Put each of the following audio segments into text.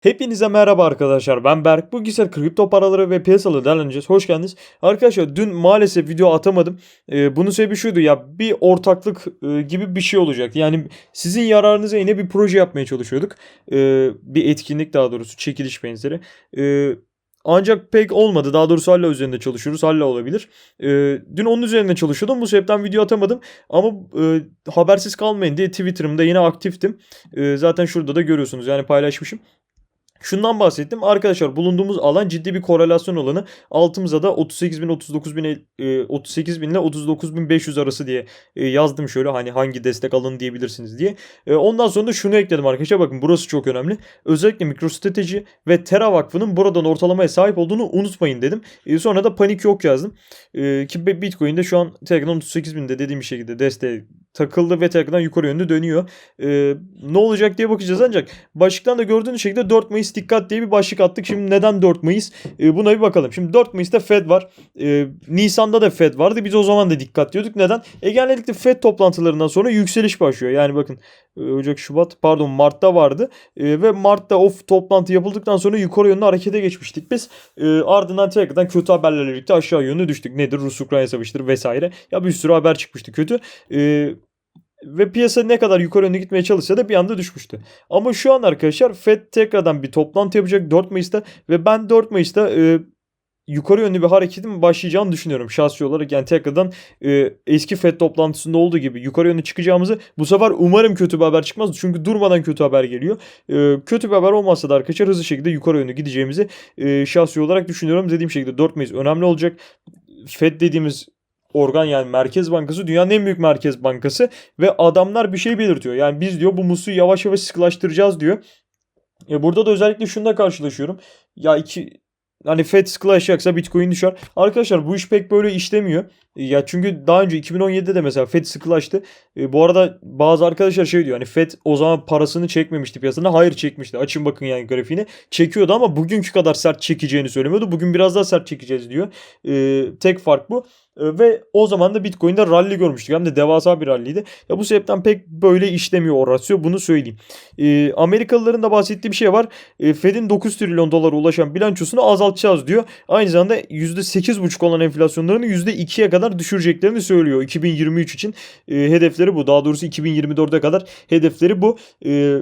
Hepinize merhaba arkadaşlar ben Berk. Bugün ise kripto paraları ve piyasaları değerlendireceğiz. Hoş geldiniz. Arkadaşlar dün maalesef video atamadım. Ee, bunun sebebi şuydu ya bir ortaklık e, gibi bir şey olacak. Yani sizin yararınıza yine bir proje yapmaya çalışıyorduk. Ee, bir etkinlik daha doğrusu çekiliş benzeri. Ee, ancak pek olmadı. Daha doğrusu hala üzerinde çalışıyoruz. Hala olabilir. Ee, dün onun üzerinde çalışıyordum. Bu sebepten video atamadım. Ama e, habersiz kalmayın diye Twitter'ımda yine aktiftim. Ee, zaten şurada da görüyorsunuz. Yani paylaşmışım. Şundan bahsettim. Arkadaşlar bulunduğumuz alan ciddi bir korelasyon alanı. Altımıza da 38 bin 39 bin 38 bin ile 39 bin 500 arası diye e, yazdım şöyle hani hangi destek alın diyebilirsiniz diye. E, Ondan sonra da şunu ekledim arkadaşlar bakın burası çok önemli. Özellikle MicroStrategy ve Terra Vakfı'nın buradan ortalamaya sahip olduğunu unutmayın dedim. E, Sonra da panik yok yazdım. E, Ki Bitcoin'de şu an tekrardan 38 binde dediğim şekilde desteğe takıldı ve tekrardan yukarı yönlü dönüyor. E, ne olacak diye bakacağız ancak başlıktan da gördüğünüz şekilde 4 Mayıs dikkat diye bir başlık attık. Şimdi neden 4 Mayıs? E, buna bir bakalım. Şimdi 4 Mayıs'ta Fed var. E, Nisan'da da Fed vardı. Biz o zaman da dikkat diyorduk. Neden? E, Fed toplantılarından sonra yükseliş başlıyor. Yani bakın e, Ocak, Şubat pardon Mart'ta vardı. E, ve Mart'ta o toplantı yapıldıktan sonra yukarı yönlü harekete geçmiştik biz. E, ardından tekrardan kötü haberlerle birlikte aşağı yönlü düştük. Nedir? Rus-Ukrayna savaşıdır vesaire. Ya bir sürü haber çıkmıştı kötü. E, ve piyasa ne kadar yukarı yönlü gitmeye çalışsa da bir anda düşmüştü. Ama şu an arkadaşlar Fed tekrardan bir toplantı yapacak 4 Mayıs'ta ve ben 4 Mayıs'ta e, yukarı yönlü bir hareketin başlayacağını düşünüyorum şahsi olarak. Yani tekrardan e, eski FED toplantısında olduğu gibi yukarı yönlü çıkacağımızı bu sefer umarım kötü bir haber çıkmaz. Çünkü durmadan kötü haber geliyor. E, kötü bir haber olmazsa da arkadaşlar hızlı şekilde yukarı yönlü gideceğimizi e, şahsi olarak düşünüyorum. Dediğim şekilde 4 Mayıs önemli olacak. FED dediğimiz organ yani Merkez Bankası dünyanın en büyük merkez bankası ve adamlar bir şey belirtiyor. Yani biz diyor bu musluğu yavaş yavaş sıkılaştıracağız diyor. E burada da özellikle şununla karşılaşıyorum. Ya iki hani Fed sıkılaşacaksa Bitcoin düşer. Arkadaşlar bu iş pek böyle işlemiyor. Ya çünkü daha önce 2017'de de mesela Fed sıkılaştı. E, bu arada bazı arkadaşlar şey diyor hani Fed o zaman parasını çekmemişti piyasasına. Hayır çekmişti. Açın bakın yani grafiğini. Çekiyordu ama bugünkü kadar sert çekeceğini söylemiyordu. Bugün biraz daha sert çekeceğiz diyor. E, tek fark bu. E, Ve o zaman da Bitcoin'de rally görmüştük. Hem de devasa bir rally'ydi. Ya bu sebepten pek böyle işlemiyor o rasyo. Bunu söyleyeyim. E, Amerikalıların da bahsettiği bir şey var. E, Fed'in 9 trilyon dolara ulaşan bilançosunu azaltacağız diyor. Aynı zamanda %8,5 olan enflasyonlarını %2'ye kadar düşüreceklerini söylüyor. 2023 için e, hedefleri bu. Daha doğrusu 2024'e kadar hedefleri bu. E,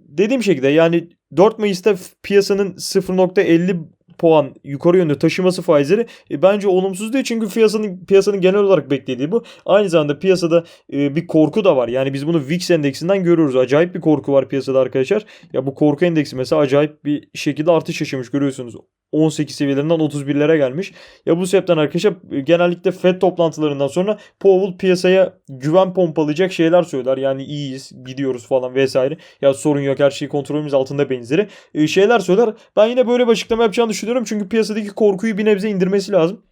dediğim şekilde yani 4 Mayıs'ta piyasanın 0.50 puan yukarı yönde taşıması faizleri e, bence olumsuz değil. Çünkü piyasanın piyasanın genel olarak beklediği bu. Aynı zamanda piyasada e, bir korku da var. Yani biz bunu VIX endeksinden görüyoruz. Acayip bir korku var piyasada arkadaşlar. Ya bu korku endeksi mesela acayip bir şekilde artış yaşamış görüyorsunuz. 18 seviyelerinden 31'lere gelmiş. Ya bu sebepten arkadaşlar genellikle FED toplantılarından sonra Powell piyasaya güven pompalayacak şeyler söyler. Yani iyiyiz, gidiyoruz falan vesaire. Ya sorun yok her şey kontrolümüz altında benzeri. E, şeyler söyler. Ben yine böyle bir açıklama yapacağını düşünüyorum. Çünkü piyasadaki korkuyu bir nebze indirmesi lazım.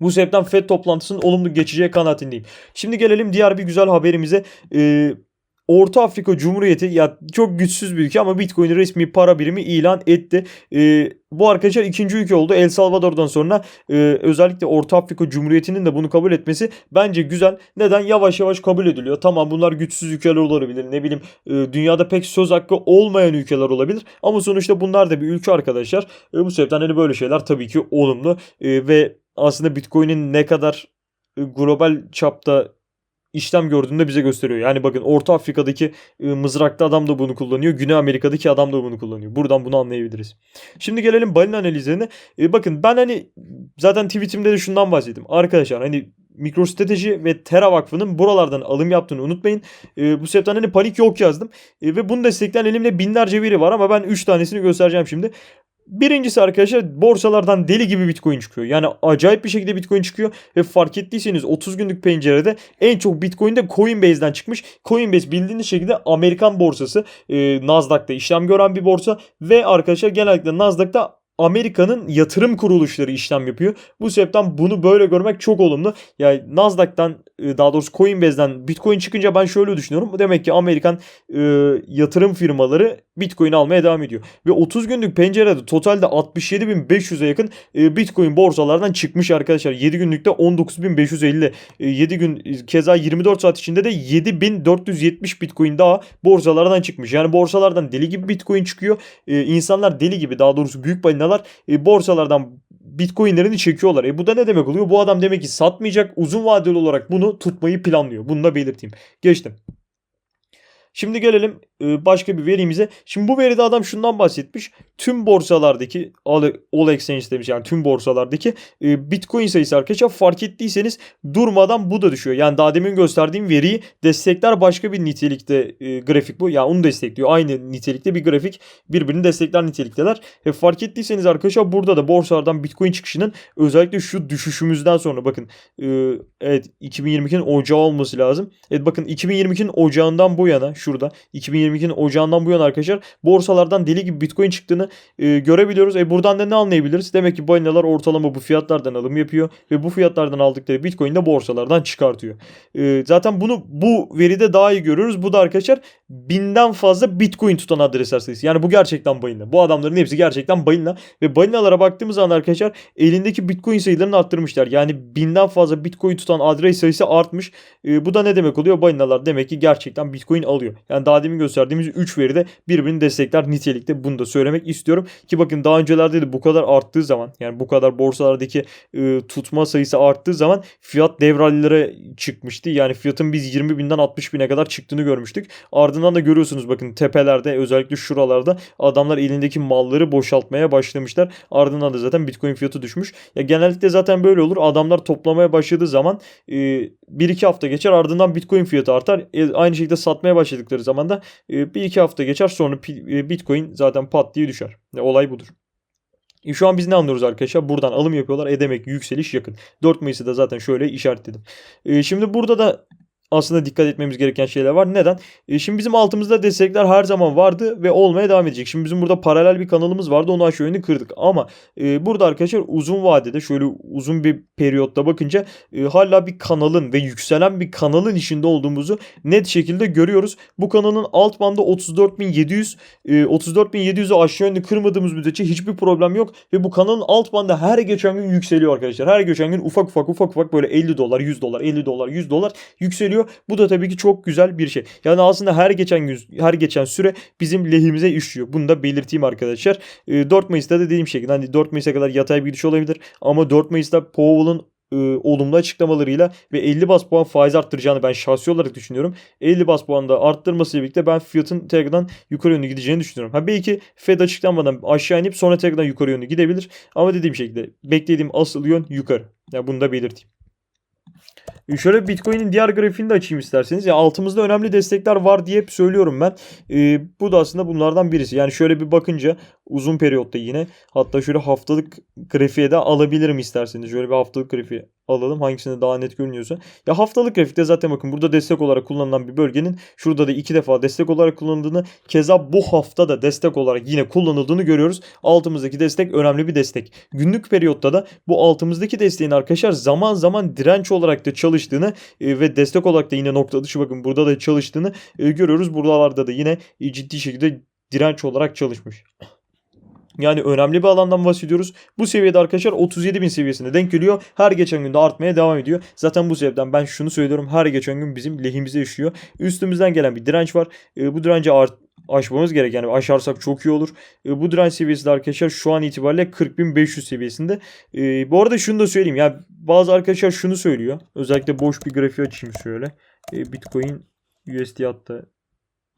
Bu sebepten FED toplantısının olumlu geçeceği kanaatindeyim. Şimdi gelelim diğer bir güzel haberimize. Ee, Orta Afrika Cumhuriyeti ya çok güçsüz bir ülke ama Bitcoin resmi para birimi ilan etti. Ee, bu arkadaşlar ikinci ülke oldu. El Salvador'dan sonra e, özellikle Orta Afrika Cumhuriyeti'nin de bunu kabul etmesi bence güzel. Neden? Yavaş yavaş kabul ediliyor. Tamam bunlar güçsüz ülkeler olabilir. Ne bileyim e, dünyada pek söz hakkı olmayan ülkeler olabilir. Ama sonuçta bunlar da bir ülke arkadaşlar. E, bu sebepten hani böyle şeyler tabii ki olumlu. E, ve aslında Bitcoin'in ne kadar e, global çapta işlem gördüğünde bize gösteriyor. Yani bakın Orta Afrika'daki e, mızraklı adam da bunu kullanıyor. Güney Amerika'daki adam da bunu kullanıyor. Buradan bunu anlayabiliriz. Şimdi gelelim balina analizlerine. E, bakın ben hani zaten tweetimde de şundan bahsettim. Arkadaşlar hani MicroStrategy ve Terra Vakfı'nın buralardan alım yaptığını unutmayın. E, bu sebepten hani panik yok yazdım. E, ve bunu destekleyen elimde binlerce veri var ama ben 3 tanesini göstereceğim şimdi. Birincisi arkadaşlar borsalardan deli gibi Bitcoin çıkıyor. Yani acayip bir şekilde Bitcoin çıkıyor ve fark ettiyseniz 30 günlük pencerede en çok Bitcoin de Coinbase'den çıkmış. Coinbase bildiğiniz şekilde Amerikan borsası e, Nasdaq'ta işlem gören bir borsa ve arkadaşlar genellikle Nasdaq'ta Amerika'nın yatırım kuruluşları işlem yapıyor. Bu sebepten bunu böyle görmek çok olumlu. Yani Nasdaq'tan e, daha doğrusu Coinbase'den Bitcoin çıkınca ben şöyle düşünüyorum. Demek ki Amerikan e, yatırım firmaları Bitcoin almaya devam ediyor. Ve 30 günlük pencerede totalde 67.500'e yakın e, Bitcoin borsalardan çıkmış arkadaşlar. 7 günlükte 19.550. E, 7 gün keza 24 saat içinde de 7.470 Bitcoin daha borsalardan çıkmış. Yani borsalardan deli gibi Bitcoin çıkıyor. E, insanlar deli gibi daha doğrusu büyük balinalar e, borsalardan Bitcoin'lerini çekiyorlar. E bu da ne demek oluyor? Bu adam demek ki satmayacak. Uzun vadeli olarak bunu tutmayı planlıyor. Bunu da belirteyim. Geçtim. Şimdi gelelim e, başka bir verimize. Şimdi bu veride adam şundan bahsetmiş. Tüm borsalardaki all, exchange demiş yani tüm borsalardaki e, Bitcoin sayısı arkadaşlar fark ettiyseniz durmadan bu da düşüyor. Yani daha demin gösterdiğim veriyi destekler başka bir nitelikte e, grafik bu. Yani onu destekliyor. Aynı nitelikte bir grafik birbirini destekler nitelikteler. E, fark ettiyseniz arkadaşlar burada da borsalardan Bitcoin çıkışının özellikle şu düşüşümüzden sonra bakın evet 2022'nin ocağı olması lazım. Evet bakın 2022'nin ocağından bu yana şurada 2022'nin ocağından bu yana arkadaşlar borsalardan deli gibi Bitcoin çıktığını e, görebiliyoruz. E buradan da ne anlayabiliriz? Demek ki balinalar ortalama bu fiyatlardan alım yapıyor ve bu fiyatlardan aldıkları Bitcoin de borsalardan çıkartıyor. E, zaten bunu bu veride daha iyi görüyoruz. Bu da arkadaşlar binden fazla Bitcoin tutan adresler sayısı. Yani bu gerçekten balina. Bu adamların hepsi gerçekten balina ve balinalara baktığımız zaman arkadaşlar elindeki Bitcoin sayılarını arttırmışlar. Yani binden fazla Bitcoin tutan adres sayısı artmış. E, bu da ne demek oluyor? Balinalar demek ki gerçekten Bitcoin alıyor. Yani daha demin gösterdiğimiz 3 veride birbirini destekler nitelikte. Bunu da söylemek istiyorum. Ki bakın daha öncelerde de bu kadar arttığı zaman yani bu kadar borsalardaki e, tutma sayısı arttığı zaman fiyat devrallere çıkmıştı. Yani fiyatın biz 20 binden 60 bine kadar çıktığını görmüştük. Ardından da görüyorsunuz bakın tepelerde özellikle şuralarda adamlar elindeki malları boşaltmaya başlamışlar. Ardından da zaten Bitcoin fiyatı düşmüş. Ya genellikle zaten böyle olur. Adamlar toplamaya başladığı zaman e, 1-2 hafta geçer ardından Bitcoin fiyatı artar. E, aynı şekilde satmaya başladıkları zaman da e, bir iki hafta geçer sonra e, Bitcoin zaten pat diye düşer. E, olay budur. E şu an biz ne anlıyoruz arkadaşlar? Buradan alım yapıyorlar. E demek yükseliş yakın. 4 Mayıs'ı da zaten şöyle işaretledim. E şimdi burada da aslında dikkat etmemiz gereken şeyler var. Neden? E şimdi bizim altımızda destekler her zaman vardı ve olmaya devam edecek. Şimdi bizim burada paralel bir kanalımız vardı. Onu aşağı yönlü kırdık. Ama e, burada arkadaşlar uzun vadede şöyle uzun bir periyotta bakınca e, hala bir kanalın ve yükselen bir kanalın içinde olduğumuzu net şekilde görüyoruz. Bu kanalın alt bandı 34.700 e, 34.700'ü aşağı yönlü kırmadığımız müddetçe hiçbir problem yok ve bu kanalın alt bandı her geçen gün yükseliyor arkadaşlar. Her geçen gün ufak ufak ufak ufak böyle 50 dolar, 100 dolar, 50 dolar, 100 dolar yükseliyor oluyor. Bu da tabii ki çok güzel bir şey. Yani aslında her geçen gün her geçen süre bizim lehimize işliyor. Bunu da belirteyim arkadaşlar. 4 ee, Mayıs'ta da dediğim şekilde hani 4 Mayıs'a kadar yatay bir gidiş olabilir ama 4 Mayıs'ta Powell'ın e, olumlu açıklamalarıyla ve 50 bas puan faiz arttıracağını ben şahsi olarak düşünüyorum. 50 bas puan da arttırmasıyla birlikte ben fiyatın tekrardan yukarı yönlü gideceğini düşünüyorum. Ha belki Fed açıklanmadan aşağı inip sonra tekrardan yukarı yönlü gidebilir. Ama dediğim şekilde beklediğim asıl yön yukarı. Ya yani bunu da belirteyim. E, şöyle Bitcoin'in diğer grafiğini de açayım isterseniz. Ya altımızda önemli destekler var diye hep söylüyorum ben. Ee, bu da aslında bunlardan birisi. Yani şöyle bir bakınca uzun periyotta yine hatta şöyle haftalık grafiğe de alabilirim isterseniz. Şöyle bir haftalık grafiği alalım. Hangisinde daha net görünüyorsa. Ya haftalık grafikte zaten bakın burada destek olarak kullanılan bir bölgenin şurada da iki defa destek olarak kullanıldığını keza bu hafta da destek olarak yine kullanıldığını görüyoruz. Altımızdaki destek önemli bir destek. Günlük periyotta da bu altımızdaki desteğin arkadaşlar zaman zaman direnç olarak da çalıştığını e, ve destek olarak da yine nokta dışı bakın burada da çalıştığını e, görüyoruz. Buralarda da yine e, ciddi şekilde direnç olarak çalışmış. Yani önemli bir alandan bahsediyoruz. Bu seviyede arkadaşlar 37 bin seviyesine denk geliyor. Her geçen günde artmaya devam ediyor. Zaten bu sebepten ben şunu söylüyorum. Her geçen gün bizim lehimize işliyor. Üstümüzden gelen bir direnç var. E, bu direnci art aşmamız gerek. Yani aşarsak çok iyi olur. E, bu direnç seviyesi de arkadaşlar şu an itibariyle 40.500 seviyesinde. E, bu arada şunu da söyleyeyim. Yani bazı arkadaşlar şunu söylüyor. Özellikle boş bir grafiği açayım şöyle. E, Bitcoin USD hatta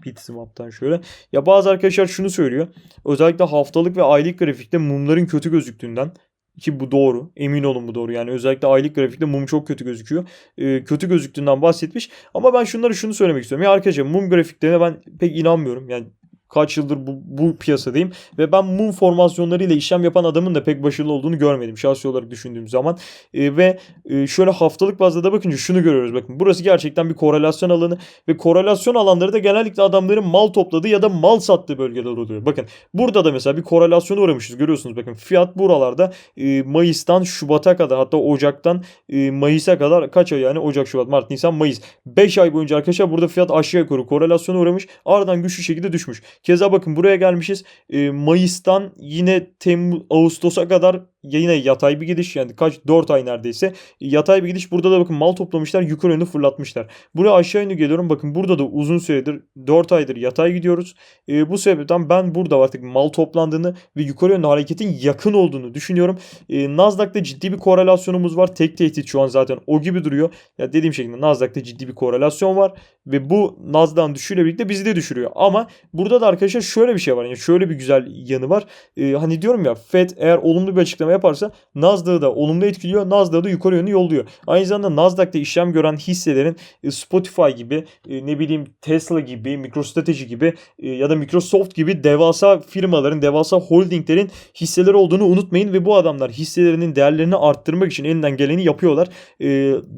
Bitsmap'tan şöyle. Ya bazı arkadaşlar şunu söylüyor. Özellikle haftalık ve aylık grafikte mumların kötü gözüktüğünden ki bu doğru. Emin olun bu doğru. Yani özellikle aylık grafikte mum çok kötü gözüküyor. Ee, kötü gözüktüğünden bahsetmiş. Ama ben şunları şunu söylemek istiyorum. Ya arkadaşlar mum grafiklerine ben pek inanmıyorum. Yani kaç yıldır bu, bu piyasadayım ve ben mum formasyonlarıyla işlem yapan adamın da pek başarılı olduğunu görmedim şahsi olarak düşündüğüm zaman. E, ve e, şöyle haftalık bazda da bakınca şunu görüyoruz bakın. Burası gerçekten bir korelasyon alanı ve korelasyon alanları da genellikle adamların mal topladığı ya da mal sattığı bölgeler oluyor. Bakın burada da mesela bir korelasyona uğramışız görüyorsunuz bakın fiyat buralarda e, Mayıs'tan Şubat'a kadar hatta Ocak'tan e, Mayıs'a kadar kaç ay yani Ocak, Şubat, Mart, Nisan, Mayıs 5 ay boyunca arkadaşlar burada fiyat aşağı yukarı korelasyona uğramış ardından güçlü şekilde düşmüş. Keza bakın buraya gelmişiz. Mayıs'tan yine Temmuz, Ağustos'a kadar yine yatay bir gidiş yani kaç 4 ay neredeyse yatay bir gidiş. Burada da bakın mal toplamışlar yukarı yönlü fırlatmışlar. Buraya aşağı yönlü geliyorum bakın burada da uzun süredir 4 aydır yatay gidiyoruz. E, bu sebepten ben burada artık mal toplandığını ve yukarı yönlü hareketin yakın olduğunu düşünüyorum. E, Nasdaq'ta ciddi bir korelasyonumuz var. Tek tehdit şu an zaten o gibi duruyor. Ya dediğim şekilde Nasdaq'ta ciddi bir korelasyon var ve bu Nasdaq'ın düşüşüyle birlikte bizi de düşürüyor. Ama burada da arkadaşlar şöyle bir şey var. Yani şöyle bir güzel yanı var. E, hani diyorum ya Fed eğer olumlu bir açıklama yaparsa Nasdaq'ı da olumlu etkiliyor. Nasdaq'ı da yukarı yönlü yolluyor. Aynı zamanda Nasdaq'ta işlem gören hisselerin e, Spotify gibi e, ne bileyim Tesla gibi, MicroStrategy gibi e, ya da Microsoft gibi devasa firmaların, devasa holdinglerin hisseleri olduğunu unutmayın ve bu adamlar hisselerinin değerlerini arttırmak için elinden geleni yapıyorlar.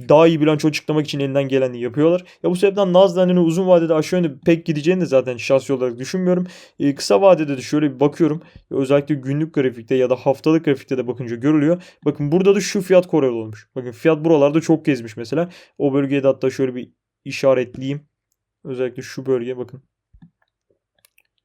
Daha iyi bilanço açıklamak için elinden geleni yapıyorlar. Ya bu sebepten Nasdaq'ın uzun vadede aşağı yönlü pek gideceğini de zaten şahsi olarak düşünmüyorum. Kısa vadede de şöyle bir bakıyorum. Özellikle günlük grafikte ya da haftalık grafikte de bakınca görülüyor. Bakın burada da şu fiyat korel olmuş. Bakın fiyat buralarda çok gezmiş mesela. O bölgeye de hatta şöyle bir işaretleyeyim. Özellikle şu bölge bakın.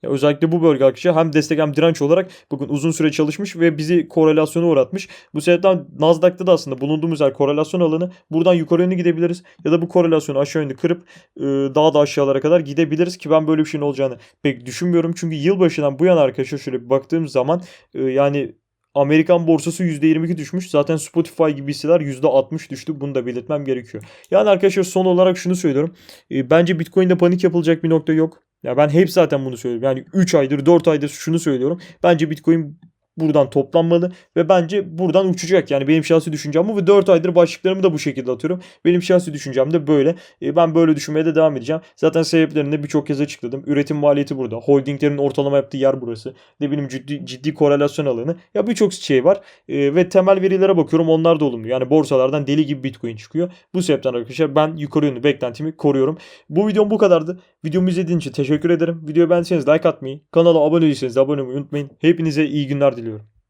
Ya özellikle bu bölge arkadaşlar hem destek hem direnç olarak bakın uzun süre çalışmış ve bizi korelasyona uğratmış. Bu sebepten Nasdaq'ta da aslında bulunduğumuz yer korelasyon alanı. Buradan yukarı yönlü gidebiliriz ya da bu korelasyonu aşağı yönlü kırıp e, daha da aşağılara kadar gidebiliriz ki ben böyle bir şeyin olacağını pek düşünmüyorum. Çünkü yılbaşından bu yana arkadaşlar şöyle bir baktığım zaman e, yani Amerikan borsası %22 düşmüş. Zaten Spotify gibi hisseler %60 düştü. Bunu da belirtmem gerekiyor. Yani arkadaşlar son olarak şunu söylüyorum. E, bence Bitcoin'de panik yapılacak bir nokta yok. Ya ben hep zaten bunu söylüyorum. Yani 3 aydır 4 aydır şunu söylüyorum. Bence Bitcoin buradan toplanmalı ve bence buradan uçacak. Yani benim şahsi düşüncem bu ve 4 aydır başlıklarımı da bu şekilde atıyorum. Benim şahsi düşüncem de böyle. E, ben böyle düşünmeye de devam edeceğim. Zaten sebeplerini de birçok kez açıkladım. Üretim maliyeti burada. Holdinglerin ortalama yaptığı yer burası. Ne bileyim ciddi, ciddi korelasyon alanı. Ya birçok şey var. E, ve temel verilere bakıyorum. Onlar da olumlu. Yani borsalardan deli gibi Bitcoin çıkıyor. Bu sebepten arkadaşlar ben yukarı yönlü beklentimi koruyorum. Bu videom bu kadardı. Videomu izlediğiniz için teşekkür ederim. Videoyu beğendiyseniz like atmayı, kanala abone değilseniz de abone olmayı unutmayın. Hepinize iyi günler diliyorum. ediyorum